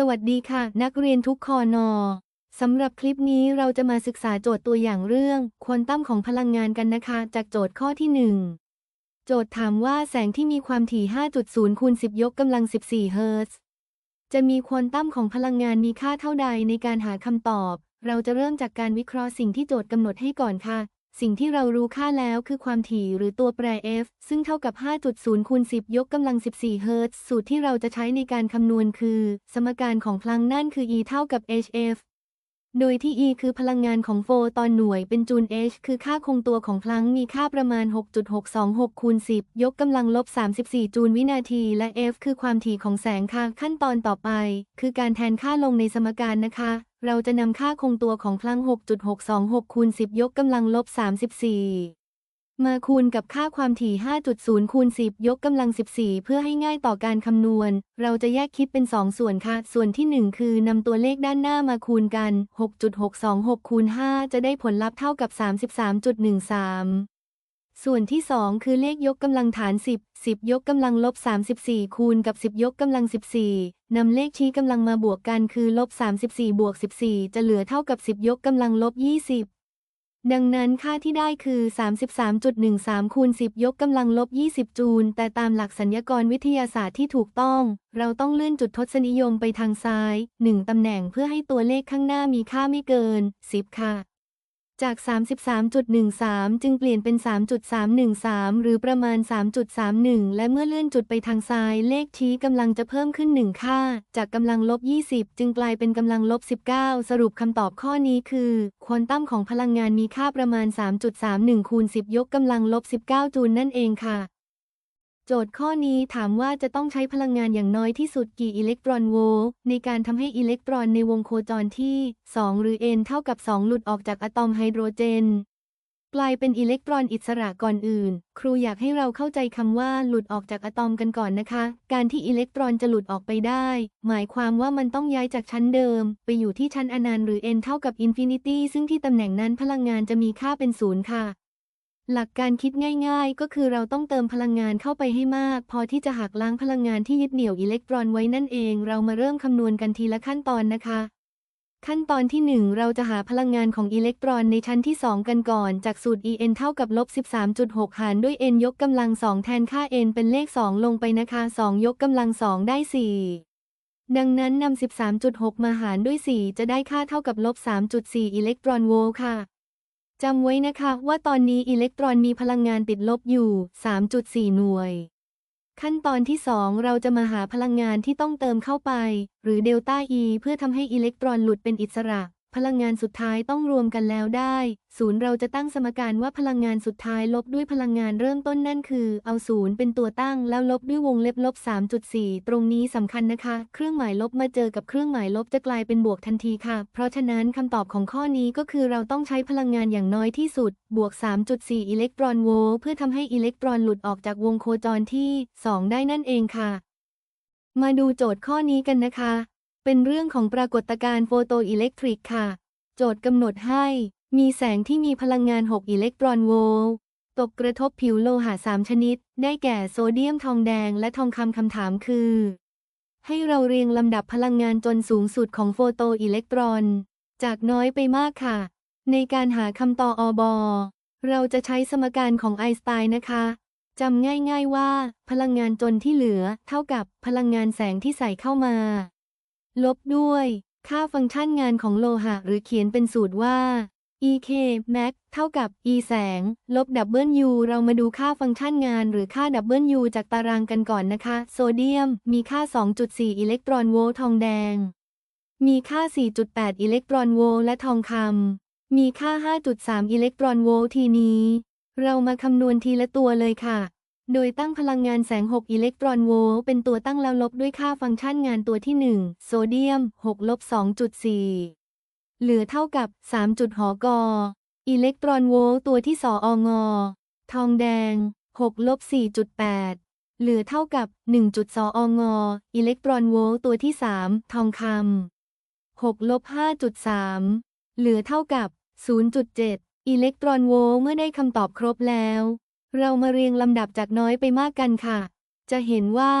สวัสดีค่ะ นักเรียนทุกคอนอสำหรับคลิปนี้เราจะมาศึกษาโจทย์ตัวอย่างเรื่องควอนตัมของพลังงานกันนะคะ จากโจทย์ข้อที่ 1 โจทย์ถามว่าแสงที่มีความถี่ 5.0 คูณ 10 ยกกำลัง 14 เฮิรตซ์จะมีควอนตัมของพลังงานมีค่าเท่าใดในการหาคำตอบ เราจะเริ่มจากการวิเคราะห์สิ่งที่โจทย์กำหนดให้ก่อนค่ะ สิ่งที่เรารู้ค่าแล้วคือความถี่หรือตัวแปร f ซึ่งเท่ากับ 5.0 คูณ 10 ยกกำลัง 14 เฮิรตซ์ สูตรที่เราจะใช้ในการคำนวณคือ สมการของพลังนั่นคือ E เท่ากับ hf โดยที่ E คือพลังงานของโฟตอนหน่วยเป็นจูล H คือค่าคงตัวของพลังมีค่าประมาณ 6.626คูณ10 ยกกำลังลบ 34 จูลวินาที และ F คือความถี่ของแสงค่ะขั้นตอนต่อไป คือการแทนค่าลงในสมการนะคะ เราจะนำค่าคงตัวของพลัง 6.626คูณ10 ยกกำลังลบ 34 มาคูณกับค่าความถี่ 5.0 คูณ 10 ยกกำลัง 14 เพื่อให้ง่ายต่อการคำนวณ เราจะแยกคิดเป็น 2 ส่วนค่ะ ส่วนที่ 1 คือนำตัวเลขด้านหน้ามาคูณกัน 6.626 คูณ 5 จะได้ผลลัพธ์เท่ากับ 33.13ส่วนที่ 2 คือเลขยกกำลังฐาน 10 10 ยกกำลังลบ 34 คูณกับ 10 ยกกำลัง 14นำเลขชี้กำลังมาบวกกันคือลบ 34 บวก 14 จะเหลือเท่ากับ 10 ยกกำลังลบ 20 ดังนั้นค่าที่ได้คือ 33.13 คูณ 10 ยกกำลังลบ 20 จูล แต่ตามหลักสัญญากรวิทยาศาสตร์ที่ถูกต้อง เราต้องเลื่อนจุดทศนิยมไปทางซ้าย 1 ตำแหน่งเพื่อให้ตัวเลขข้างหน้ามีค่าไม่เกิน 10 ค่ะ จาก 33.13 จึงเปลี่ยนเป็น 3.313 หรือประมาณ 3.31 และเมื่อเลื่อนจุดไปทางซ้าย เลขชี้กำลังจะเพิ่มขึ้น 1 ค่า จากกำลังลบ 20 จึงกลายเป็นกำลังลบ 19 สรุปคำตอบข้อนี้คือควอนตัมของพลังงานมีค่าประมาณ 3.31 คูณ 10 ยกกำลังลบ 19 จูลนั่นเองค่ะ โจทย์ข้อนี้ถามว่าจะต้องใช้พลังงานอย่างน้อยที่สุดกี่อิเล็กตรอนโวลต์ในการทำให้อิเล็กตรอนในวงโคจรที่ 2 หรือ n เท่ากับ 2 หลุดออกจากอะตอมไฮโดรเจน กลายเป็นอิเล็กตรอนอิสระก่อนอื่น ครูอยากให้เราเข้าใจคำว่าหลุดออกจากอะตอมกันก่อนนะคะ การที่อิเล็กตรอนจะหลุดออกไปได้ หมายความว่ามันต้องย้ายจากชั้นเดิม ไปอยู่ที่ชั้นอนันต์หรือ n เท่ากับอินฟินิตี้ซึ่งที่ตำแหน่งนั้นพลังงานจะมีค่าเป็นศูนย์ค่ะ หลักการคิดง่ายๆ ก็คือเราต้องเติมพลังงานเข้าไปให้มาก พอที่จะหักล้างพลังงานที่ยึดเหนี่ยวอิเล็กตรอนไว้นั่นเอง เรามาเริ่มคำนวณกันทีละขั้นตอนนะคะ ขั้นตอนที่ 1 เราจะหาพลังงานของอิเล็กตรอนในชั้นที่ 2 กันก่อน จากสูตร En เท่ากับลบ13.6 หารด้วย n ยกกำลัง 2 แทนค่า n เป็นเลข 2 ลงไปนะคะ 2 ยกกำลัง 2 ได้ 4ดังนั้นนำ 13.6 มาหารด้วย 4 จะได้ค่าเท่ากับลบ 3.4 อิเล็กตรอนโวลต์ค่ะ จำไว้นะคะว่าตอนนี้อิเล็กตรอนมีพลังงานติดลบอยู่ 3.4 หน่วย ขั้นตอนที่ 2 เราจะมาหาพลังงานที่ต้องเติมเข้าไป หรือเดลต้า E เพื่อทำให้อิเล็กตรอนหลุดเป็นอิสระ พลังงานสุดท้ายต้องรวมกันแล้วได้ ศูนย์เราจะตั้งสมการว่าพลังงานสุดท้ายลบด้วยพลังงานเริ่มต้นนั่นคือ เอาศูนย์เป็นตัวตั้งแล้วลบด้วยวงเล็บลบ 3.4 ตรงนี้สำคัญนะคะ เครื่องหมายลบมาเจอกับเครื่องหมายลบจะกลายเป็นบวกทันทีค่ะ เพราะฉะนั้นคำตอบของข้อนี้ก็คือเราต้องใช้พลังงานอย่างน้อยที่สุด บวก 3.4 อิเล็กตรอนโวลต์เพื่อทำให้อิเล็กตรอนหลุดออกจากวงโคจรที่ 2 ได้นั่นเองค่ะ มาดูโจทย์ข้อนี้กันนะคะ เป็นเรื่องของปรากฏการณ์โฟโตอิเล็กทริกค่ะ โจทย์กำหนดให้ มีแสงที่มีพลังงาน 6 อิเล็กตรอนโวลต์ตกกระทบผิวโลหะ 3 ชนิด ได้แก่โซเดียมทองแดงและทองคำคำถามคือ ให้เราเรียงลำดับพลังงานจนสูงสุดของโฟโตอิเล็กตรอน จากน้อยไปมากค่ะ ในการหาคำตอบอบอเราจะใช้สมการของไอน์สไตน์นะคะจำง่ายๆว่า พลังงานจนที่เหลือ เท่ากับพลังงานแสงที่ใส่เข้ามา ลบด้วย ค่าฟังก์ชันงานของโลหะหรือเขียนเป็นสูตรว่า EK max เท่ากับ E แสง ลบดับเบิล U เรามาดูค่าฟังก์ชันงานหรือค่าดับเบิล U จากตารางกันก่อนนะคะ โซเดียมมีค่า 2.4 อิเล็กตรอนโวลต์ทองแดง มีค่า 4.8 อิเล็กตรอนโวลต์และทองคำมีค่า 5.3 อิเล็กตรอนโวลต์ทีนี้ เรามาคำนวณทีละตัวเลยค่ะ โดยตั้งพลังงานแสง 6 อิเล็กตรอนโวลต์เป็นตัวตั้งแล้วลบด้วยค่าฟังก์ชันงานตัวที่ 1 โซเดียม 6 ลบ 2.4 เหลือเท่ากับ 3 จุดหอกอ อิเล็กตรอนโวลต์ตัวที่สอองอ ทองแดง 6 ลบ 4.8 เหลือเท่ากับ 1 จุดสอองอ อิเล็กตรอนโวลต์ตัวที่ 3 ทองคำ 6 ลบ 5.3 เหลือเท่ากับ 0.7 อิเล็กตรอนโวลต์เมื่อได้คำตอบครบแล้ว เรามาเรียงลำดับจากน้อยไปมากกันค่ะ จะเห็นว่า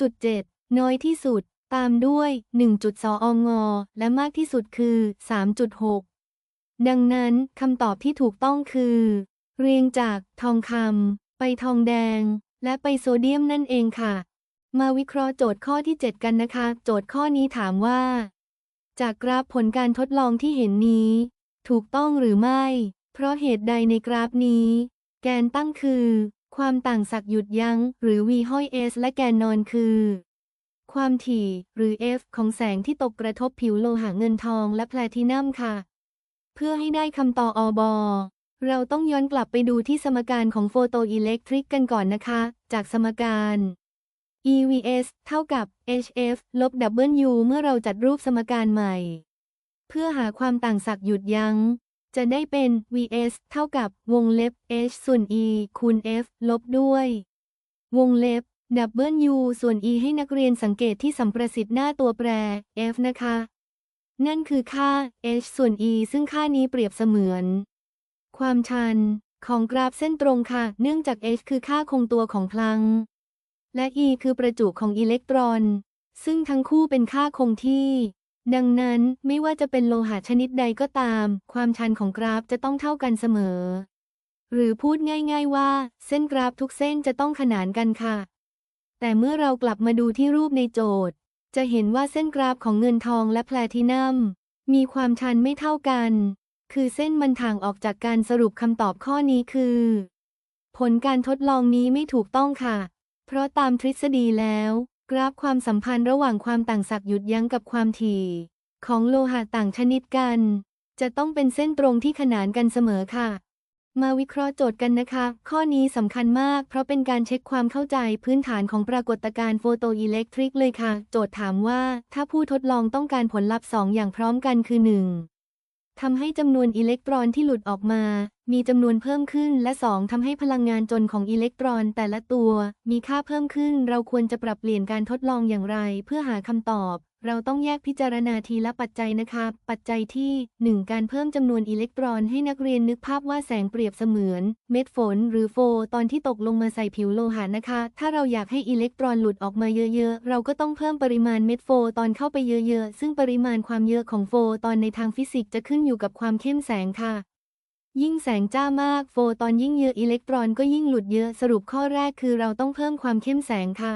0.7 น้อยที่สุด ตามด้วย 1.2องและมากที่สุดคือ 3.6 ดังนั้นคำตอบที่ถูกต้องคือ เรียงจากทองคำไปทองแดง และไปโซเดียมนั่นเองค่ะ มาวิเคราะห์โจทย์ข้อที่ 7 กันนะคะ โจทย์ข้อนี้ถามว่า จากกราฟผลการทดลองที่เห็นนี้ ถูกต้องหรือไม่ เพราะเหตุใดในกราฟนี้ แกนตั้งคือ ความต่างศักย์หยุดยั้ง หรือ v ห้อย s และแกนนอนคือ ความถี่หรือ f ของแสงที่ตกกระทบผิวโลหะเงินทองและแพลทินัมค่ะ เพื่อให้ได้คำตอบอบอเราต้องย้อนกลับไปดูที่สมการของโฟโตอิเล็กทริกกันก่อนนะคะ จากสมการ EVS เท่ากับ HF ลบ W เมื่อเราจัดรูปสมการใหม่ เพื่อหาความต่างศักย์หยุดยัง้ง จะได้เป็น VS เท่ากับวงเล็บ H ส่วน E คูณ F ลบด้วย วงเล็บ W ส่วน E ให้นักเรียนสังเกตที่สัมประสิทธิ์หน้าตัวแปร F นะคะ นั่นคือค่า H ส่วน E ซึ่งค่านี้เปรียบเสมือน ความชันของกราฟเส้นตรงค่ะ เนื่องจาก H คือค่าคงตัวของพลัง และ E คือประจุของอิเล็กตรอน ซึ่งทั้งคู่เป็นค่าคงที่ ดังนั้นไม่ว่าจะเป็นโลหะชนิดใดก็ตาม ความชันของกราฟจะต้องเท่ากันเสมอ หรือพูดง่าย ๆว่า เส้นกราฟทุกเส้นจะต้องขนานกันค่ะ แต่เมื่อเรากลับมาดูที่รูปในโจทย์ จะเห็นว่าเส้นกราฟของเงินทองและแพลทินัมมีความชันไม่เท่ากัน คือเส้นมันถ่างออกจากการสรุปคำตอบข้อนี้คือ ผลการทดลองนี้ไม่ถูกต้องค่ะ เพราะตามทฤษฎีแล้ว กราฟความสัมพันธ์ระหว่างความต่างศักย์หยุดยั้งกับความถี่ ของโลหะต่างชนิดกัน จะต้องเป็นเส้นตรงที่ขนานกันเสมอค่ะ มาวิเคราะห์โจทย์กันนะคะ ข้อนี้สำคัญมาก เพราะเป็นการเช็คความเข้าใจพื้นฐานของปรากฏการณ์โฟโตอิเล็กทริกเลยค่ะ โจทย์ถามว่า ถ้าผู้ทดลองต้องการผลลัพธ์สองอย่างพร้อมกันคือ 1. ทำให้จำนวนอิเล็กตรอนที่หลุดออกมา มีจำนวนเพิ่มขึ้น และ 2. ทำให้พลังงานจนของอิเล็กตรอนแต่ละตัว มีค่าเพิ่มขึ้น เราควรจะปรับเปลี่ยนการทดลองอย่างไร เพื่อหาคำตอบ เราต้องแยกพิจารณาทีละปัจจัยนะคะ ปัจจัยที่ 1 การเพิ่มจำนวนอิเล็กตรอนให้นักเรียนนึกภาพว่าแสงเปรียบเสมือน เม็ดฝนหรือโฟตอนที่ตกลงมาใส่ผิวโลหะนะคะ ถ้าเราอยากให้อิเล็กตรอนหลุดออกมาเยอะๆ เราก็ต้องเพิ่มปริมาณเม็ดโฟตอนเข้าไปเยอะๆ ซึ่งปริมาณความเยอะของโฟตอนในทางฟิสิกส์จะขึ้นอยู่กับความเข้มแสงค่ะยิ่งแสงจ้ามากโฟตอนยิ่งเยอะอิเล็กตรอนก็ยิ่งหลุดเยอะสรุปข้อแรกคือเราต้องเพิ่มความเข้มแสงค่ะ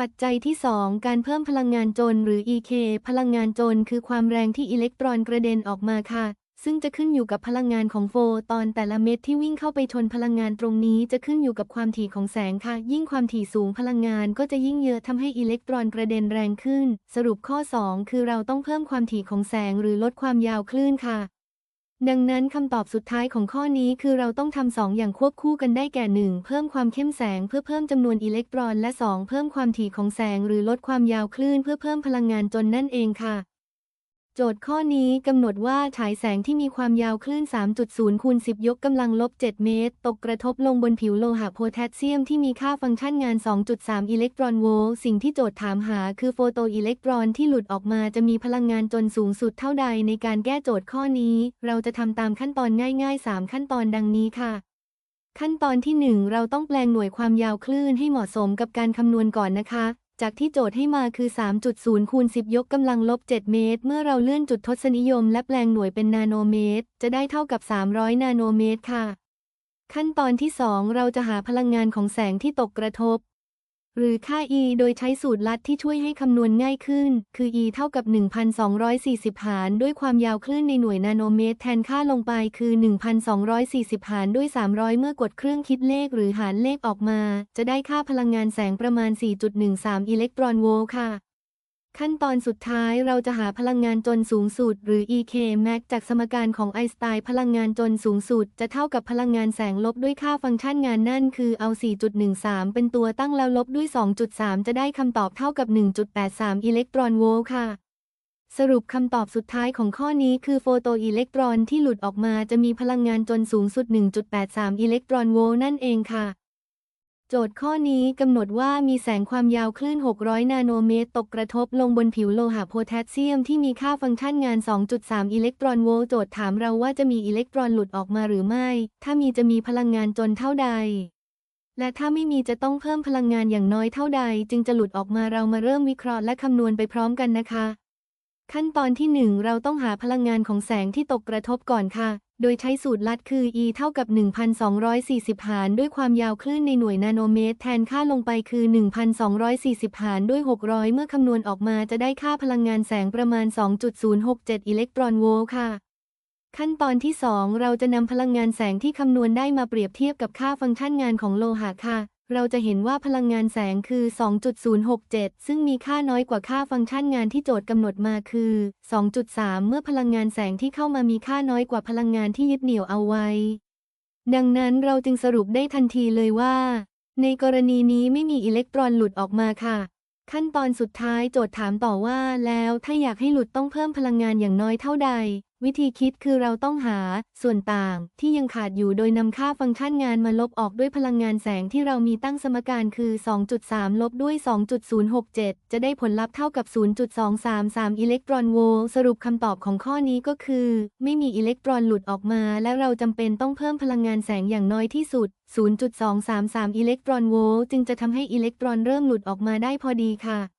ปัจจัยที่ 2 การเพิ่มพลังงานจนหรือ EK พลังงานจนคือความแรงที่อิเล็กตรอนกระเด็นออกมาค่ะ ซึ่งจะขึ้นอยู่กับพลังงานของโฟตอนแต่ละเม็ดที่วิ่งเข้าไปชนพลังงานตรงนี้จะขึ้นอยู่กับความถี่ของแสงค่ะ ยิ่งความถี่สูงพลังงานก็จะยิ่งเยอะทำให้อิเล็กตรอนกระเด็นแรงขึ้น สรุปข้อ 2 คือเราต้องเพิ่มความถี่ของแสงหรือลดความยาวคลื่นค่ะ ดังนั้นคำตอบสุดท้ายของข้อนี้คือเราต้องทำสองอย่างควบคู่กันได้แก่ 1 เพิ่มความเข้มแสงเพื่อเพิ่มจำนวนอิเล็กตรอน และ 2 เพิ่มความถี่ของแสงหรือลดความยาวคลื่นเพื่อเพิ่มพลังงานจนนั่นเองค่ะ จทย์ข้อนี้กำหนดว่าฉายแสงที่มีความยาวคลื่น 3.0 คูณ 10 ยกกำลังลบ 7 เมตร ตกกระทบลงบนผิวโลหะโพแทสเซียมที่มีค่าฟังก์ชันงาน 2.3 อิเล็กตรอนโวลต์ สิ่งที่โจทย์ถามหาคือโฟโตอิเล็กตรอนที่หลุดออกมาจะมีพลังงานจนสูงสุดเท่าใดในการแก้โจทย์ข้อนี้ เราจะทำตามขั้นตอนง่าย ๆ 3 ขั้นตอนดังนี้ค่ะขั้นตอนที่ 1 เราต้องแปลงหน่วยความยาวคลื่นให้เหมาะสมกับการคำนวณก่อนนะคะ จากที่โจทย์ให้มาคือ 3.0 คูณ 10 ยกกำลังลบ 7 เมตร เมื่อเราเลื่อนจุดทศนิยมและแปลงหน่วยเป็นนาโนเมตร จะได้เท่ากับ 300 นาโนเมตรค่ะ ขั้นตอนที่ 2 เราจะหาพลังงานของแสงที่ตกกระทบ หรือค่า E โดยใช้สูตรลัดที่ช่วยให้คำนวณง่ายขึ้น คือ E เท่ากับ 1,240 หารด้วยความยาวคลื่นในหน่วยนาโนเมตร แทนค่าลงไปคือ 1,240 หารด้วย 300 เมื่อกดเครื่องคิดเลขหรือหารเลขออกมา จะได้ค่าพลังงานแสงประมาณ 4.13 อิเล็กตรอนโวลต์ค่ะ ขั้นตอนสุดท้ายเราจะหาพลังงานจนสูงสุด หรือ EK max จากสมการของไอน์สไตน์พลังงานจนสูงสุด จะเท่ากับพลังงานแสงลบด้วยค่าฟังก์ชันงานนั่นคือเอา 4.13 เป็นตัวตั้งแล้วลบด้วย 2.3 จะได้คำตอบเท่ากับ 1.83 อิเล็กตรอนโวลต์ค่ะ สรุปคำตอบสุดท้ายของข้อนี้คือโฟโตอิเล็กตรอนที่หลุดออกมาจะมีพลังงานจนสูงสุด 1.83 อิเล็กตรอนโวลต์นั่นเองค่ะ โจทย์ข้อนี้กำหนดว่ามีแสงความยาวคลื่น 600 นาโนเมตร ตกกระทบลงบนผิวโลหะโพแทสเซียมที่มีค่าฟังก์ชันงาน 2.3 อิเล็กตรอนโวลต์ โจทย์ถามเราว่าจะมีอิเล็กตรอนหลุดออกมาหรือไม่ ถ้ามีจะมีพลังงานจนเท่าใด และถ้าไม่มีจะต้องเพิ่มพลังงานอย่างน้อยเท่าใด จึงจะหลุดออกมาเรามาเริ่มวิเคราะห์และคำนวณไปพร้อมกันนะคะ ขั้นตอนที่ 1 เราต้องหาพลังงานของแสงที่ตกกระทบก่อนค่ะ โดยใช้สูตรลัดคือ e เท่ากับ 1,240 หารด้วยความยาวคลื่นในหน่วยนาโนเมตร แทนค่าลงไปคือ 1,240 หารด้วย 600 เมื่อคำนวณออกมาจะได้ค่าพลังงานแสงประมาณ 2.067 อิเล็กตรอนโวลต์ค่ะ ขั้นตอนที่ 2 เราจะนำพลังงานแสงที่คำนวณได้มาเปรียบเทียบกับค่าฟังก์ชันงานของโลหะค่ะ เราจะเห็นว่าพลังงานแสงคือ 2.067 ซึ่งมีค่าน้อยกว่าค่าฟังก์ชันงานที่โจทย์กำหนดมาคือ 2.3 เมื่อพลังงานแสงที่เข้ามามีค่าน้อยกว่าพลังงานที่ยึดเหนี่ยวเอาไว้ ดังนั้นเราจึงสรุปได้ทันทีเลยว่า ในกรณีนี้ไม่มีอิเล็กตรอนหลุดออกมาค่ะ ขั้นตอนสุดท้ายโจทย์ถามต่อว่า แล้วถ้าอยากให้หลุดต้องเพิ่มพลังงานอย่างน้อยเท่าใด วิธีคิดคือเราต้องหาส่วนต่างที่ยังขาดอยู่โดยนำค่าฟังก์ชันงานมาลบออกด้วยพลังงานแสงที่เรามีตั้งสมการคือ 2.3 ลบด้วย 2.067 จะได้ผลลัพธ์เท่ากับ 0.233 อิเล็กตรอนโวลต์สรุปคำตอบของข้อนี้ก็คือ ไม่มีอิเล็กตรอนหลุดออกมา และเราจำเป็นต้องเพิ่มพลังงานแสงอย่างน้อยที่สุด 0.233 อิเล็กตรอนโวลต์จึงจะทำให้อิเล็กตรอนเริ่มหลุดออกมาได้พอดีค่ะ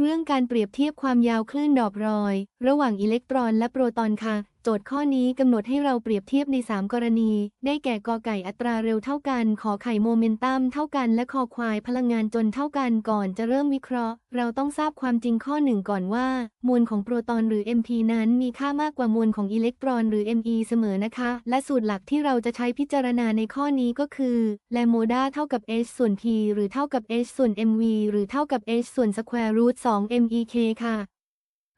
เรื่องการเปรียบเทียบความยาวคลื่นดอกรอย ระหว่างอิเล็กตรอนและโปรตอนค่ะ จทย์ข้อนี้กำหนดให้เราเปรียบเทียบใน 3 กรณี ได้แก่กอไก่อัตราเร็วเท่ากัน ขอไข่โมเมนตัมเท่ากัน และคอควายพลังงานจนเท่ากันก่อนจะเริ่มวิเคราะห์ เราต้องทราบความจริงข้อหนึ่งก่อนว่า มวลของโปรตอนหรือ MP นั้นมีค่ามากกว่ามวลของอิเล็กตรอนหรือ Me เสมอนะคะ และสูตรหลักที่เราจะใช้พิจารณาในข้อนี้ก็คือแลโมดาเท่ากับ h ส่วน p หรือเท่ากับ h ส่วน mv หรือเท่ากับ h ส่วน square root 2 mek ค่ะ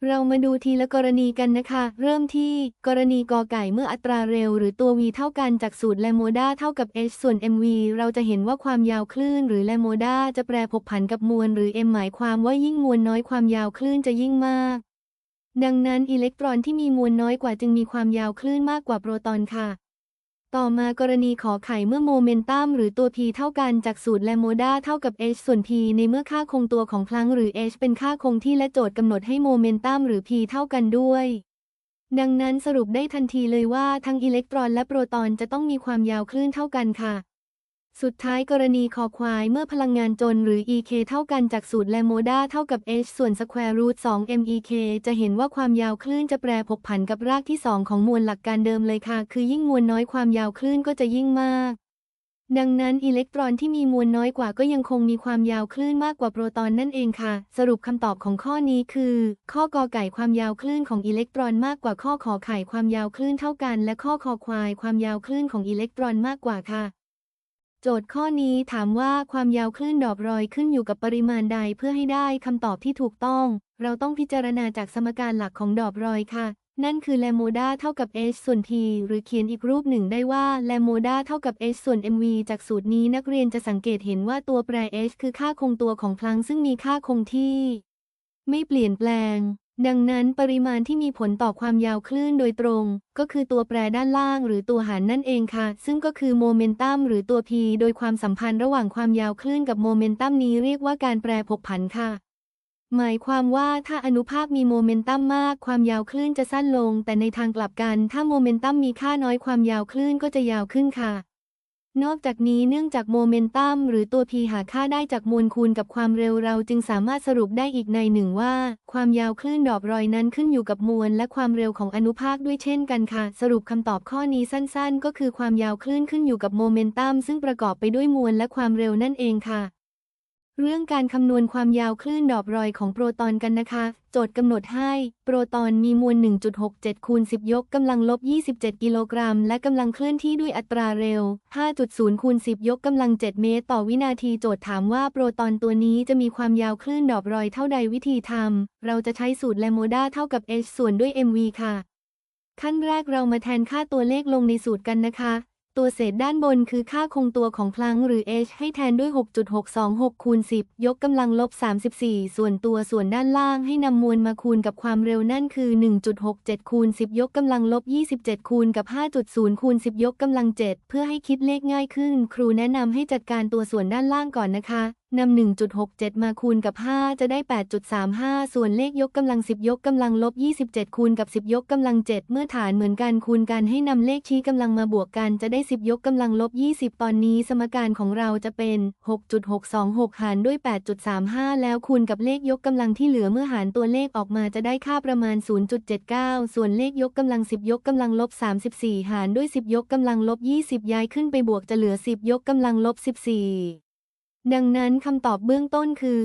เรามาดูทีละกรณีกันนะคะ เริ่มที่กรณีกอไก่เมื่ออัตราเร็ว หรือตัว v เท่ากันจากสูตรแลโมด้าเท่ากับ h ส่วน mv เราจะเห็นว่าความยาวคลื่น หรือแลโมด้าจะแปรผกผันกับมวล หรือ m หมายความว่ายิ่งมวลน้อยความยาวคลื่นจะยิ่งมาก ดังนั้นอิเล็กตรอนที่มีมวลน้อยกว่าจึงมีความยาวคลื่นมากกว่าโปรตอนค่ะ ต่อมากรณีขอไข่เมื่อโมเมนตัมหรือตัว p เท่ากันจากสูตรแลโมดาเท่ากับ h ส่วน p ในเมื่อค่าคงตัวของพลังหรือ h เป็นค่าคงที่และโจทย์กำหนดให้โมเมนตัมหรือ p เท่ากันด้วย ดังนั้นสรุปได้ทันทีเลยว่าทั้งอิเล็กตรอนและโปรตอนจะต้องมีความยาวคลื่นเท่ากันค่ะ สุดท้ายกรณีคอควายเมื่อพลังงานจนหรือ EK เท่ากันจากสูตรแลโมดาเท่ากับ h ส่วน square root 2 MEK จะเห็นว่าความยาวคลื่นจะแปรผกผันกับรากที่ 2 ของมวลหลักการเดิมเลยค่ะ คือยิ่งมวลน้อยความยาวคลื่นก็จะยิ่งมาก ดังนั้นอิเล็กตรอนที่มีมวลน้อยกว่าก็ยังคงมีความยาวคลื่นมากกว่าโปรตอนนั่นเองค่ะ สรุปคำตอบของข้อนี้คือ ข้อกอไก่ความยาวคลื่นของอิเล็กตรอนมากกว่าข้อขอไข่ความยาวคลื่นเท่ากัน และข้อคอควายความยาวคลื่นของอิเล็กตรอนมากกว่าค่ะ โจทย์ข้อนี้ถามว่าความยาวคลื่นดอกรอยขึ้นอยู่กับปริมาณใดเพื่อให้ได้คำตอบที่ถูกต้อง เราต้องพิจารณาจากสมการหลักของดอกรอยค่ะ นั่นคือแลโมดาเท่ากับ h ส่วน p หรือเขียนอีกรูปหนึ่งได้ว่าแลโมดาเท่ากับ h ส่วน mv จากสูตรนี้นักเรียนจะสังเกตเห็นว่าตัวแปร h คือค่าคงตัวของพลังซึ่งมีค่าคงที่ ไม่เปลี่ยนแปลง ดังนั้นปริมาณที่มีผลต่อความยาวคลื่นโดยตรง ก็คือตัวแปรด้านล่างหรือตัวหารนั่นเองค่ะ ซึ่งก็คือโมเมนตัมหรือตัว p โดยความสัมพันธ์ระหว่างความยาวคลื่นกับโมเมนตัมนี้เรียกว่าการแปรผกผันค่ะ หมายความว่าถ้าอนุภาคมีโมเมนตัมมาก ความยาวคลื่นจะสั้นลง แต่ในทางกลับกัน ถ้าโมเมนตัมมีค่าน้อยความยาวคลื่นก็จะยาวขึ้นค่ะ นอกจากนี้เนื่องจากโมเมนตัมหรือตัว p หาค่าได้จากมวลคูณกับความเร็วเราจึงสามารถสรุปได้อีกในหนึ่งว่า ความยาวคลื่นดอกรอยนั้นขึ้นอยู่กับมวลและความเร็วของอนุภาคด้วยเช่นกันค่ะ สรุปคำตอบข้อนี้สั้นๆ ก็คือความยาวคลื่นขึ้นอยู่กับโมเมนตัมซึ่งประกอบไปด้วยมวลและความเร็วนั่นเองค่ะ เรื่องการคำนวณความยาวคลื่นดอกรอยของโปรตอนกันนะคะ โจทย์กำหนดให้ โปรตอนมีมวล 1.67 คูณ 10 ยกกำลังลบ 27 กิโลกรัม และกำลังเคลื่อนที่ด้วยอัตราเร็ว 5.0 คูณ 10 ยกกำลัง 7 เมตร ต่อวินาที โจทย์ถามว่าโปรตอนตัวนี้จะมีความยาวคลื่นดอกรอยเท่าใดวิธีทำ เราจะใช้สูตรแลโมดาเท่ากับ h ส่วนด้วย mv ค่ะ ขั้นแรกเรามาแทนค่าตัวเลขลงในสูตรกันนะคะ ตัวเศษด้านบนคือค่าคงตัวของพลังหรือ h ให้แทนด้วย 6.626คูณ10 ยกกำลังลบ 34 ส่วนตัวส่วนด้านล่างให้นำมวลมาคูณกับความเร็วนั่นคือ 1.67คูณ10 ยกกำลังลบ 27 คูณกับ 5.0คูณ10 ยกกำลัง 7 เพื่อให้คิดเลขง่ายขึ้น ครูแนะนำให้จัดการตัวส่วนด้านล่างก่อนนะคะ นำ1.67 มาคูณกับ 5 จะได้ 8.35 ส่วนเลขยกกำลัง 10 ยกกำลังลบ 27 คูณกับ 10 ยกกำลัง 7 เมื่อฐานเหมือนกันคูณกันให้นำเลขชี้กำลังมาบวกกันจะได้ 10 ยกกำลังลบ 20 ตอนนี้สมการของเราจะเป็น 6.626 หารด้วย 8.35 แล้วคูณกับเลขยกกำลังที่เหลือเมื่อหารตัวเลขออกมาจะได้ค่าประมาณ 0.79 ส่วนเลขยกกำลัง 10 ยกกำลังลบ 34 หารด้วย 10 ยกกำลังลบ 20 ย้ายขึ้นไปบวกจะเหลือ 10 ยกกำลังลบ 14 ดังนั้นคำตอบเบื้องต้นคือ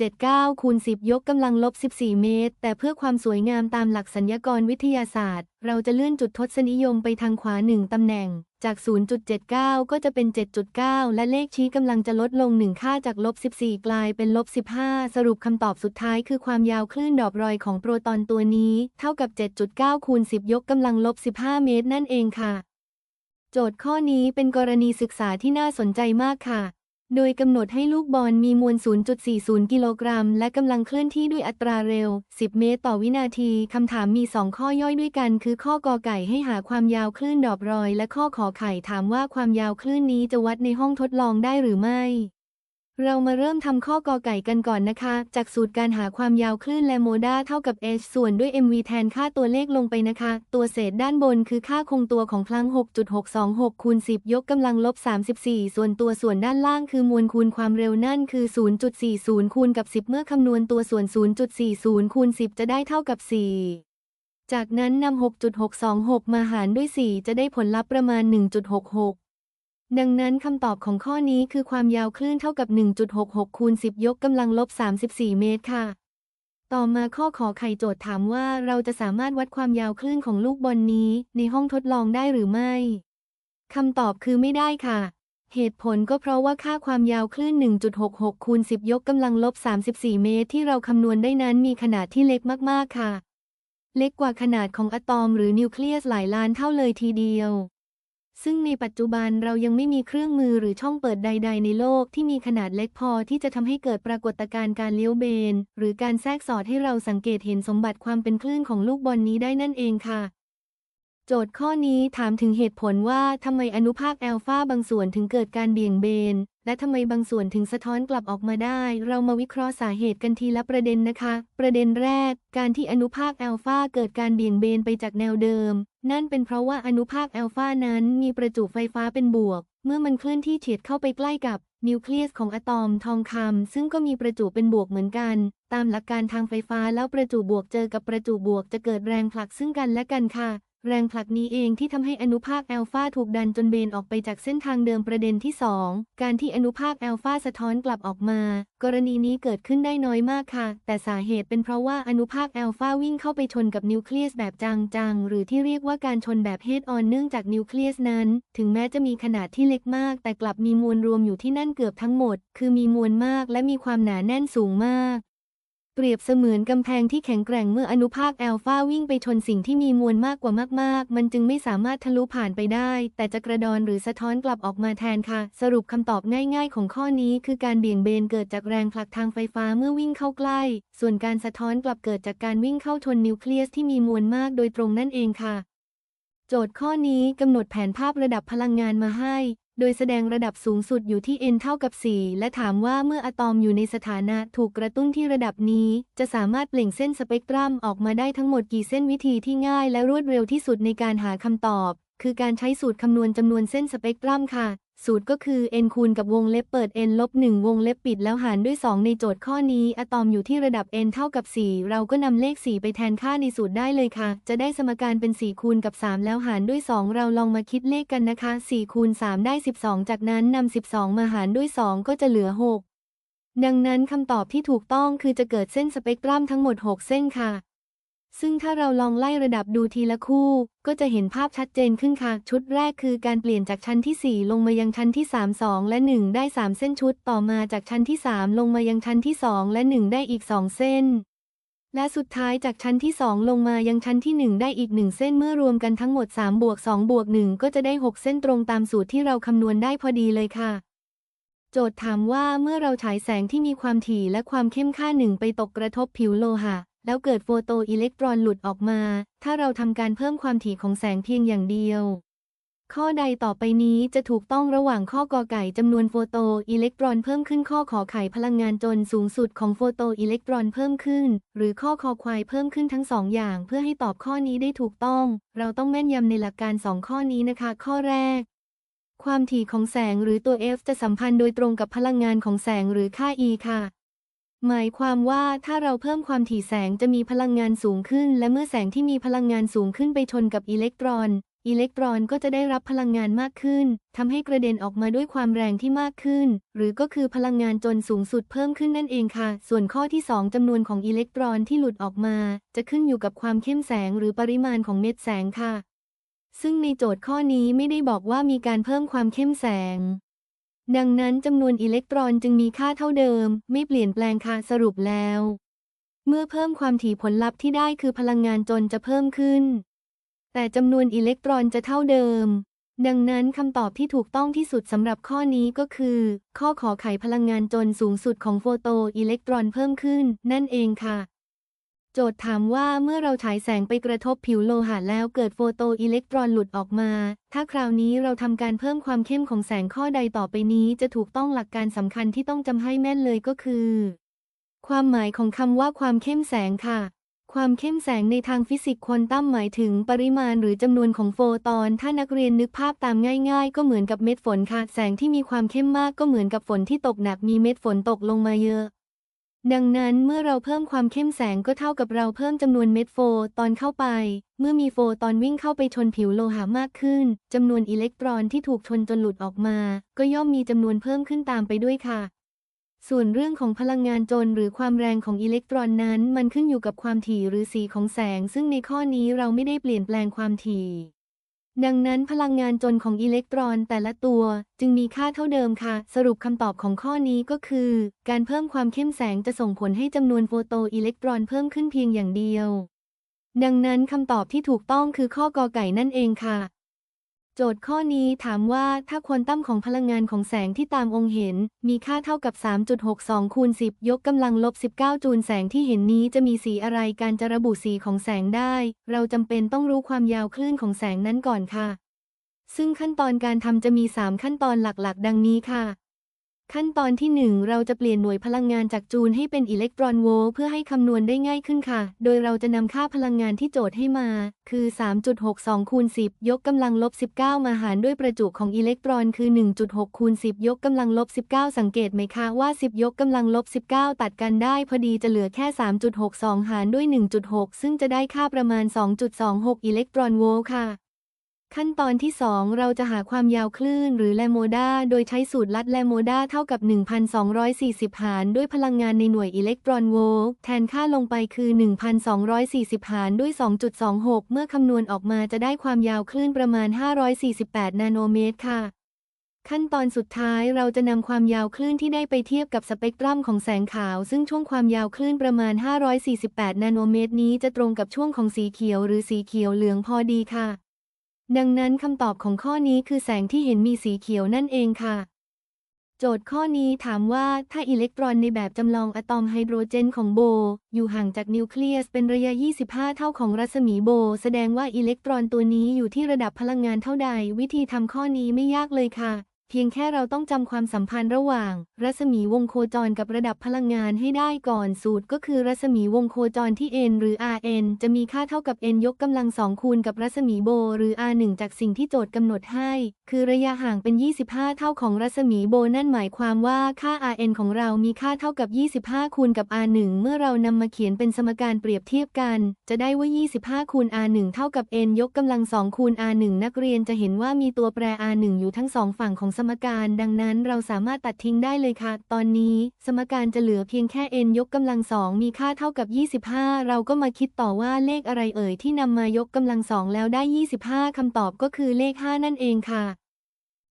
0.79 คูณ 10 ยกกำลังลบ 14 เมตร แต่เพื่อความสวยงามตามหลักสัญญากรวิทยาศาสตร์ เราจะเลื่อนจุดทศนิยมไปทางขวา 1 ตำแหน่ง จาก 0.79 ก็จะเป็น 7.9 และเลขชี้กำลังจะลดลง 1 ค่าจากลบ 14 กลายเป็นลบ 15 สรุปคำตอบสุดท้ายคือความยาวคลื่นดอกรอยของโปรตอนตัวนี้ เท่ากับ 7.9 คูณ 10 ยกกำลังลบ 15 เมตร นั่นเองค่ะ โจทย์ข้อนี้เป็นกรณีศึกษาที่น่าสนใจมากค่ะ โดยกำหนดให้ลูกบอลมีมวล 0.40 กิโลกรัม และกำลังเคลื่อนที่ด้วยอัตราเร็ว 10 เมตรต่อวินาที คำถามมี 2 ข้อย่อยด้วยกัน คือข้อกอไก่ให้หาความยาวคลื่นดอบรอย และข้อขอไข่ถามว่าความยาวคลื่นนี้จะวัดในห้องทดลองได้หรือไม่ เรามาเริ่มทำข้อกอไก่กันก่อนนะคะ จากสูตรการหาความยาวคลื่นและโมดาเท่ากับ h ส่วนด้วย mv แทนค่าตัวเลขลงไปนะคะ ตัวเศษด้านบนคือค่าคงตัวของพลัง 6.626 คูณ 10 ยกกำลังลบ 34 ส่วนตัวส่วนด้านล่างคือมวลคูณความเร็วนั่นคือ 0.40 คูณกับ 10 เมื่อคำนวณตัวส่วน 0.40 คูณ 10 จะได้เท่ากับ 4จากนั้นนำ 6.626 มาหารด้วย 4 จะได้ผลลัพธ์ประมาณ 1.66 ดังนั้นคำตอบของข้อนี้คือความยาวคลื่นเท่ากับ 1.66 คูณ 10 ยกกำลังลบ 34 เมตรค่ะ ต่อมาข้อขอไข่โจทย์ถามว่าเราจะสามารถวัดความยาวคลื่นของลูกบอลนนี้ ในห้องทดลองได้หรือไม่คำตอบคือไม่ได้ค่ะ เหตุผลก็เพราะว่าค่าความยาวคลื่น 1.66 คูณ 10 ยกกำลังลบ 34 เมตร ที่เราคำนวณได้นั้นมีขนาดที่เล็กมาก ๆ ค่ะ เล็กกว่าขนาดของอะตอมหรือนิวเคลียสหลายล้านเท่าเลยทีเดียว ซึ่งในปัจจุบันเรายังไม่มีเครื่องมือหรือช่องเปิดใด ๆ ในโลกที่มีขนาดเล็กพอที่จะทำให้เกิดปรากฏการณ์การเลี้ยวเบน หรือการแทรกสอดให้เราสังเกตเห็นสมบัติความเป็นคลื่นของลูกบอลนนี้ได้นั่นเองค่ะ โจทย์ข้อนี้ถามถึงเหตุผลว่าทำไมอนุภาคแอลฟาบางส่วนถึงเกิดการเบี่ยงเบน และทำไมบางส่วนถึงสะท้อนกลับออกมาได้ เรามาวิเคราะห์สาเหตุกันทีละประเด็นนะคะ ประเด็นแรก การที่อนุภาคแอลฟาเกิดการเบี่ยงเบนไปจากแนวเดิม นั่นเป็นเพราะว่าอนุภาคแอลฟานั้นมีประจุไฟฟ้าเป็นบวก เมื่อมันเคลื่อนที่เฉียดเข้าไปใกล้กับนิวเคลียสของอะตอมทองคำซึ่งก็มีประจุเป็นบวกเหมือนกัน ตามหลักการทางไฟฟ้าแล้วประจุบวกเจอกับประจุบวกจะเกิดแรงผลักซึ่งกันและกันค่ะ แรงผลักนี้เองที่ทำให้อนุภาคแอลฟาถูกดันจนเบนออกไปจากเส้นทางเดิมประเด็นที่ 2 การที่อนุภาคแอลฟาสะท้อนกลับออกมา กรณีนี้เกิดขึ้นได้น้อยมากค่ะ แต่สาเหตุเป็นเพราะว่าอนุภาคแอลฟาวิ่งเข้าไปชนกับนิวเคลียสแบบจังๆ หรือที่เรียกว่าการชนแบบเฮดออนเนื่องจากนิวเคลียสนั้น ถึงแม้จะมีขนาดที่เล็กมาก แต่กลับมีมวลรวมอยู่ที่นั่นเกือบทั้งหมด คือมีมวลมากและมีความหนาแน่นสูงมาก เปรียบเสมือนกำแพงที่แข็งแกร่งเมื่ออนุภาคแอลฟาวิ่งไปชนสิ่งที่มีมวลมากกว่ามาก ๆ มันจึงไม่สามารถทะลุผ่านไปได้ แต่จะกระดอนหรือสะท้อนกลับออกมาแทนค่ะ สรุปคำตอบง่าย ๆ ของข้อนี้คือการเบี่ยงเบนเกิดจากแรงผลักทางไฟฟ้าเมื่อวิ่งเข้าใกล้ ส่วนการสะท้อนกลับเกิดจากการวิ่งเข้าชนนิวเคลียสที่มีมวลมากโดยตรงนั่นเองค่ะ โจทย์ข้อนี้กำหนดแผนภาพระดับพลังงานมาให้ โดยแสดงระดับสูงสุดอยู่ที่ n เท่ากับ 4 และถามว่าเมื่ออะตอมอยู่ในสถานะถูกกระตุ้นที่ระดับนี้ จะสามารถเปล่งเส้นสเปกตรัมออกมาได้ทั้งหมดกี่เส้นวิธีที่ง่ายและรวดเร็วที่สุดในการหาคำตอบ คือการใช้สูตรคำนวณจำนวนเส้นสเปกตรัมค่ะ สูตรก็คือ n คูณกับวงเล็บเปิด n ลบ1วงเล็บปิดแล้วหารด้วย 2 ในโจทย์ข้อนี้ อะตอมอยู่ที่ระดับ n เท่ากับ 4 เราก็นำเลข 4 ไปแทนค่าในสูตรได้เลยค่ะ จะได้สมการเป็น 4 คูณกับ 3 แล้วหารด้วย 2 เราลองมาคิดเลขกันนะคะ 4 คูณ 3 ได้ 12 จากนั้นนำ 12 มาหารด้วย 2 ก็จะเหลือ 6 ดังนั้นคำตอบที่ถูกต้องคือจะเกิดเส้นสเปกตรัมทั้งหมด 6 เส้นค่ะ ซึ่งถ้าเราลองไล่ระดับดูทีละคู่ ก็จะเห็นภาพชัดเจนขึ้นค่ะ ชุดแรกคือการเปลี่ยนจากชั้นที่ 4 ลงมายังชั้นที่ 3 2 และ 1 ได้ 3 เส้นชุดต่อมาจากชั้นที่ 3 ลงมายังชั้นที่ 2 และ 1 ได้อีก 2 เส้น และสุดท้ายจากชั้นที่ 2 ลงมายังชั้นที่ 1 ได้อีก 1 เส้นเมื่อรวมกันทั้งหมด3บวก2บวก1ก็จะได้ 6 เส้นตรงตามสูตรที่เราคำนวณได้พอดีเลยค่ะโจทย์ถามว่าเมื่อเราฉายแสงที่มีความถี่และความเข้มค่าหนึ่งไปตกกระทบผิวโลหะแล้วเกิดโฟโตอิเล็กตรอนหลุดออกมา ถ้าเราทำการเพิ่มความถี่ของแสงเพียงอย่างเดียว ข้อใดต่อไปนี้จะถูกต้องระหว่างข้อกอไก่จำนวนโฟโตอิเล็กตรอนเพิ่มขึ้นข้อขอไข่พลังงานจนสูงสุดของโฟโตอิเล็กตรอนเพิ่มขึ้น หรือข้อคอควายเพิ่มขึ้นทั้งสองอย่าง เพื่อให้ตอบข้อนี้ได้ถูกต้อง เราต้องแม่นยำในหลักการสองข้อนี้นะคะ ข้อแรกความถี่ของแสงหรือตัว F จะสัมพันธ์โดยตรงกับพลังงานของแสงหรือค่า E ค่ะ หมายความว่าถ้าเราเพิ่มความถี่แสงจะมีพลังงานสูงขึ้น และเมื่อแสงที่มีพลังงานสูงขึ้นไปชนกับอิเล็กตรอน อิเล็กตรอนก็จะได้รับพลังงานมากขึ้นทำให้กระเด็นออกมาด้วยความแรงที่มากขึ้น หรือก็คือพลังงานจนสูงสุดเพิ่มขึ้นนั่นเองค่ะ ส่วนข้อที่ 2จำนวนของอิเล็กตรอนที่หลุดออกมา จะขึ้นอยู่กับความเข้มแสงหรือปริมาณของเม็ดแสงค่ะ ซึ่งในโจทย์ข้อนี้ไม่ได้บอกว่ามีการเพิ่มความเข้มแสง ดังนั้นจำนวนอิเล็กตรอนจึงมีค่าเท่าเดิม ไม่เปลี่ยนแปลงค่ะสรุปแล้ว เมื่อเพิ่มความถี่ผลลัพธ์ที่ได้คือพลังงานจนจะเพิ่มขึ้น แต่จำนวนอิเล็กตรอนจะเท่าเดิม ดังนั้นคำตอบที่ถูกต้องที่สุดสำหรับข้อนี้ก็คือ ข้อขอไขพลังงานจนสูงสุดของโฟโตอิเล็กตรอนเพิ่มขึ้น นั่นเองค่ะ จทย์ถามว่าเมื่อเราฉายแสงไปกระทบผิวโลหะแล้วเกิดโฟโตอิเล็กตรอนหลุดออกมา ถ้าคราวนี้เราทำการเพิ่มความเข้มของแสงข้อใดต่อไปนี้ จะถูกต้องหลักการสำคัญที่ต้องจำให้แม่นเลยก็คือ ความหมายของคำว่าความเข้มแสงค่ะ ความเข้มแสงในทางฟิสิกส์ควอนตัมหมายถึงปริมาณหรือจำนวนของโฟตอน ถ้านักเรียนนึกภาพตามง่าย ๆ ก็เหมือนกับเม็ดฝนค่ะ แสงที่มีความเข้มมากก็เหมือนกับฝนที่ตกหนักมีเม็ดฝนตกลงมาเยอะ ดังนั้นเมื่อเราเพิ่มความเข้มแสงก็เท่ากับเราเพิ่มจำนวนเม็ดโฟตอนเข้าไป เมื่อมีโฟตอนวิ่งเข้าไปชนผิวโลหะมากขึ้นจำนวนอิเล็กตรอนที่ถูกชนจนหลุดออกมา ก็ย่อมมีจำนวนเพิ่มขึ้นตามไปด้วยค่ะ ส่วนเรื่องของพลังงานจนหรือความแรงของอิเล็กตรอนนั้น มันขึ้นอยู่กับความถี่หรือสีของแสง ซึ่งในข้อนี้เราไม่ได้เปลี่ยนแปลงความถี่ ดังนั้นพลังงานจนของอิเล็กตรอนแต่ละตัว จึงมีค่าเท่าเดิมค่ะ สรุปคำตอบของข้อนี้ก็คือ การเพิ่มความเข้มแสงจะส่งผลให้จำนวนโฟโตอิเล็กตรอนเพิ่มขึ้นเพียงอย่างเดียว ดังนั้นคำตอบที่ถูกต้องคือข้อกอไก่นั่นเองค่ะ โจทย์ข้อนี้ถามว่าถ้าควอนตัมของพลังงานของแสงที่ตามองเห็น มีค่าเท่ากับ 3.62 คูณ 10 ยกกำลังลบ 19 จูลแสงที่เห็นนี้จะมีสีอะไรการจะระบุสีของแสงได้ เราจำเป็นต้องรู้ความยาวคลื่นของแสงนั้นก่อนค่ะ ซึ่งขั้นตอนการทำจะมี 3 ขั้นตอนหลักๆ ดังนี้ค่ะ ขั้นตอนที่ 1 เราจะเปลี่ยนหน่วยพลังงานจากจูลให้เป็นอิเล็กตรอนโวลต์เพื่อให้คำนวณได้ง่ายขึ้นค่ะ โดยเราจะนำค่าพลังงานที่โจทย์ให้มา คือ 3.62 คูณ 10 ยกกำลังลบ 19 มาหารด้วยประจุของอิเล็กตรอนคือ 1.6 คูณ 10 ยกกำลังลบ 19 สังเกตไหมคะว่า 10 ยกกำลังลบ 19 ตัดกันได้พอดีจะเหลือแค่ 3.62 หารด้วย 1.6 ซึ่งจะได้ค่าประมาณ 2.26 อิเล็กตรอนโวลต์ค่ะ ขั้นตอนที่ 2 เราจะหาความยาวคลื่นหรือแลโมดาโดยใช้สูตรลัดแลโมดาเท่ากับ 1,240 หารด้วยพลังงานในหน่วยอิเล็กตรอนโวลต์แทนค่าลงไปคือ 1,240 หารด้วย 2.26 เมื่อคำนวณออกมาจะได้ความยาวคลื่นประมาณ 548 นาโนเมตรค่ะ ขั้นตอนสุดท้ายเราจะนำความยาวคลื่นที่ได้ไปเทียบกับสเปกตรัมของแสงขาว ซึ่งช่วงความยาวคลื่นประมาณ 548 นาโนเมตร นี้จะตรงกับช่วงของสีเขียวหรือสีเขียวเหลืองพอดีค่ะ ดังนั้นคำตอบของข้อนี้คือแสงที่เห็นมีสีเขียวนั่นเองค่ะ โจทย์ข้อนี้ถามว่าถ้าอิเล็กตรอนในแบบจำลองอะตอมไฮโดรเจนของโบ อยู่ห่างจากนิวเคลียสเป็นระยะ 25 เท่าของรัศมีโบ แสดงว่าอิเล็กตรอนตัวนี้อยู่ที่ระดับพลังงานเท่าใด วิธีทำข้อนี้ไม่ยากเลยค่ะ เพียงแค่เราต้องจำความสัมพันธ์ระหว่าง รัศมีวงโคจรกับระดับพลังงานให้ได้ก่อนสูตรก็คือรัศมีวงโคจรที่ n หรือ rn จะมีค่าเท่ากับ n ยกกำลังสองคูณกับรัศมีโบหรือ r1 จากสิ่งที่โจทย์กำหนดให้ คือระยะห่างเป็น 25 เท่าของรัศมีโบนั่นหมายความว่าค่า rn ของเรามีค่าเท่ากับ 25 คูณกับ r1 เมื่อเรานำมาเขียนเป็นสมการเปรียบเทียบกัน จะได้ว่า 25 คูณ r1 เท่ากับ n ยกกำลังสองคูณ r1 นักเรียนจะเห็นว่ามีตัวแปร r1 อยู่ทั้งสองฝั่งของสมการ ดังนั้นเราสามารถตัดทิ้งได้เลยค่ะ ตอนนี้ สมการจะเหลือเพียงแค่ n ยกกำลังสองมีค่าเท่ากับ 25 เราก็มาคิดต่อว่าเลขอะไรเอ่ยที่นำมายกกำลังสองแล้วได้ 25คำตอบก็คือเลข 5 นั่นเองค่ะ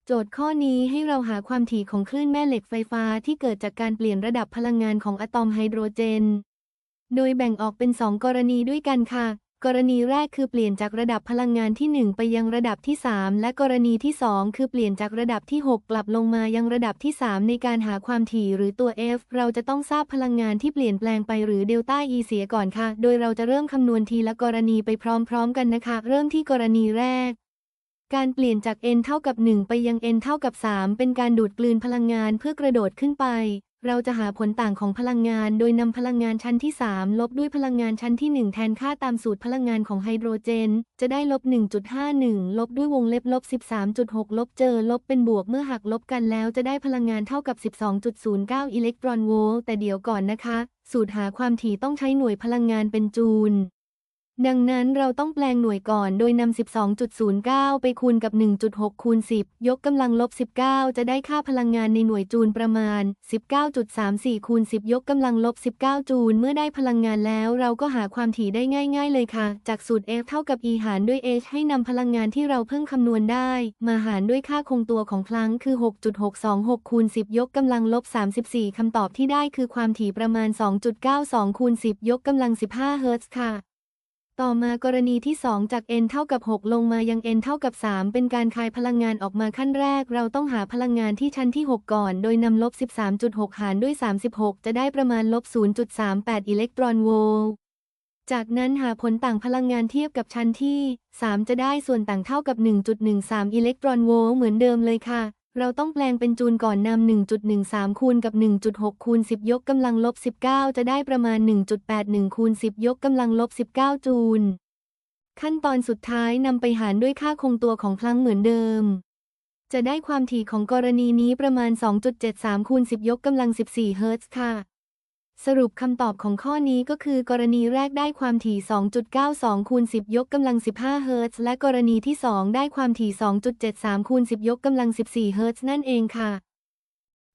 โจทย์ข้อนี้ให้เราหาความถี่ของคลื่นแม่เหล็กไฟฟ้าที่เกิดจากการเปลี่ยนระดับพลังงานของอะตอมไฮโดรเจน โดยแบ่งออกเป็น 2 กรณีด้วยกันค่ะ กรณีแรกคือเปลี่ยนจากระดับพลังงานที่ 1 ไปยังระดับที่ 3 และกรณีที่ 2 คือเปลี่ยนจากระดับที่ 6 กลับลงมายังระดับที่ 3 ในการหาความถี่หรือตัว F เราจะต้องทราบพลังงานที่เปลี่ยนแปลงไปหรือเดลต้า E เสียก่อนค่ะ โดยเราจะเริ่มคำนวณทีละกรณีไปพร้อมๆ กันนะคะ เริ่มที่กรณีแรกการเปลี่ยนจาก n เท่ากับ 1 ไปยัง n เท่ากับ 3 เป็นการดูดกลืนพลังงานเพื่อกระโดดขึ้นไป เราจะหาผลต่างของพลังงาน โดยนำพลังงานชั้นที่ 3 ลบด้วยพลังงานชั้นที่ 1 แทนค่าตามสูตรพลังงานของไฮโดรเจน จะได้ลบ 1.51 ลบด้วยวงเล็บลบ 13.6 ลบเจอ ลบเป็นบวกเมื่อหักลบกันแล้วจะได้พลังงานเท่ากับ 12.09 อิเล็กตรอนโวลต์แต่เดี๋ยวก่อนนะคะ สูตรหาความถี่ต้องใช้หน่วยพลังงานเป็นจูล ดังนั้นเราต้องแปลงหน่วยก่อนโดยนำ 12.09 ไปคูณกับ 1.6 คูณ 10 ยกกำลังลบ 19 จะได้ค่าพลังงานในหน่วยจูลประมาณ 19.34 คูณ 10 ยกกำลังลบ 19 จูล เมื่อได้พลังงานแล้วเราก็หาความถี่ได้ง่าย ๆ เลยค่ะ จากสูตร F เท่ากับ E หารด้วย H ให้นำพลังงานที่เราเพิ่งคำนวณได้ มาหารด้วยค่าคงตัวของพลังคือ 6.626 คูณ 10 ยกกำลังลบ 34คำตอบที่ได้คือความถี่ประมาณ 2.92 คูณ 10 ยกกำลัง 15 เฮิรตซ์ค่ะ ต่อมากรณีที่ 2 จาก n เท่ากับ 6 ลงมายัง n เท่ากับ 3 เป็นการคายพลังงานออกมาขั้นแรก เราต้องหาพลังงานที่ชั้นที่ 6 ก่อน โดยนำลบ 13.6 หารด้วย 36 จะได้ประมาณลบ 0.38 อิเล็กตรอนโวลต์จากนั้นหาผลต่างพลังงานเทียบกับชั้นที่ 3 จะได้ส่วนต่างเท่ากับ 1.13 อิเล็กตรอนโวลต์เหมือนเดิมเลยค่ะ เราต้องแปลงเป็นจูลก่อนนำ1.13 คูณกับ 1.6 คูณ 10 ยกกำลังลบ 19 จะได้ประมาณ 1.81 คูณ 10 ยกกำลังลบ 19 จูล ขั้นตอนสุดท้ายนำไปหารด้วยค่าคงตัวของพลังเหมือนเดิม จะได้ความถี่ของกรณีนี้ประมาณ 2.73 คูณ 10 ยกกำลัง 14 เฮิรตซ์ค่ะ สรุปคำตอบของข้อนี้ก็คือกรณีแรกได้ความถี่ 2.92 คูณ 10 ยกกำลัง 15 เฮิรตซ์ และกรณีที่ 2 ได้ความถี่ 2.73 คูณ 10 ยกกำลัง 14 เฮิรตซ์นั่นเองค่ะ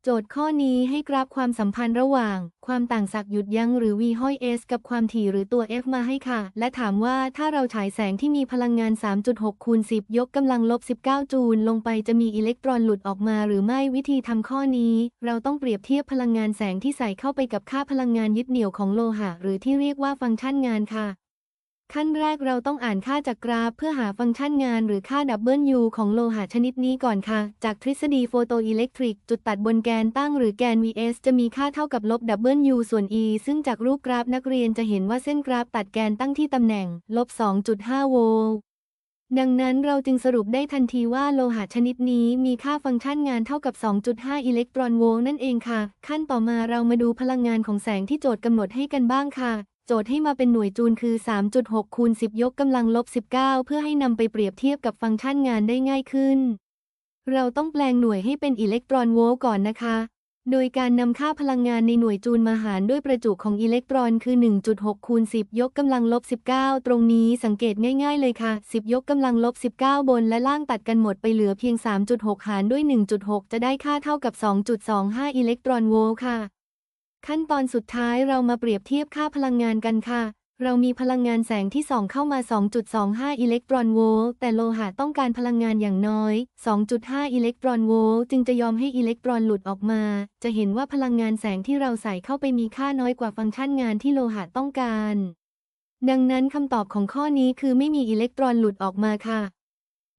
โจทย์ข้อนี้ให้กราฟความสัมพันธ์ระหว่าง ความต่างศักย์หยุดยั้งหรือ v ห้อย s กับความถี่หรือตัว f มาให้ค่ะ และถามว่าถ้าเราฉายแสงที่มีพลังงาน 3.6 คูณ 10 ยกกำลังลบ 19 จูลลงไปจะมีอิเล็กตรอนหลุดออกมาหรือไม่วิธีทำข้อนี้ เราต้องเปรียบเทียบพลังงานแสงที่ใส่เข้าไปกับค่าพลังงานยึดเหนี่ยวของโลหะ หรือที่เรียกว่าฟังก์ชันงานค่ะ ขั้นแรกเราต้องอ่านค่าจากกราฟเพื่อหาฟังก์ชันงานหรือค่า W ของโลหะชนิดนี้ก่อนค่ะ จากทฤษฎีโฟโตอิเล็กทริก จุดตัดบนแกนตั้งหรือแกน vs จะมีค่าเท่ากับลบ W ส่วน e ซึ่งจากรูปกราฟนักเรียนจะเห็นว่าเส้นกราฟตัดแกนตั้งที่ตำแหน่งลบ2.5 โวลต์ดังนั้นเราจึงสรุปได้ทันทีว่าโลหะชนิดนี้มีค่าฟังก์ชันงานเท่ากับ 2.5 อิเล็กตรอนโวลต์นั่นเองค่ะ ขั้นต่อมาเรามาดูพลังงานของแสงที่โจทย์กำหนดให้กันบ้างค่ะ โจทย์ให้มาเป็นหน่วยจูลคือ 3.6 คูณ 10 ยกกำลังลบ 19 เพื่อให้นำไปเปรียบเทียบกับฟังก์ชันงานได้ง่ายขึ้น เราต้องแปลงหน่วยให้เป็นอิเล็กตรอนโวลต์ก่อนนะคะ โดยการนำค่าพลังงานในหน่วยจูลมาหารด้วยประจุของอิเล็กตรอนคือ 1.6 คูณ 10 ยกกำลังลบ 19 ตรงนี้สังเกตง่ายๆเลยค่ะ 10 ยกกำลังลบ 19 บนและล่างตัดกันหมดไปเหลือเพียง 3.6 หารด้วย 1.6 จะได้ค่าเท่ากับ 2.25 อิเล็กตรอนโวลต์ค่ะ ขั้นตอนสุดท้ายเรามาเปรียบเทียบค่าพลังงานกันค่ะ เรามีพลังงานแสงที่ส่องเข้ามา 2.25 อิเล็กตรอนโวลต์ แต่โลหะต้องการพลังงานอย่างน้อย 2.5 อิเล็กตรอนโวลต์ จึงจะยอมให้อิเล็กตรอนหลุดออกมา จะเห็นว่าพลังงานแสงที่เราใส่เข้าไปมีค่าน้อยกว่าฟังก์ชันงานที่โลหะต้องการ ดังนั้นคำตอบของข้อนี้คือไม่มีอิเล็กตรอนหลุดออกมาค่ะ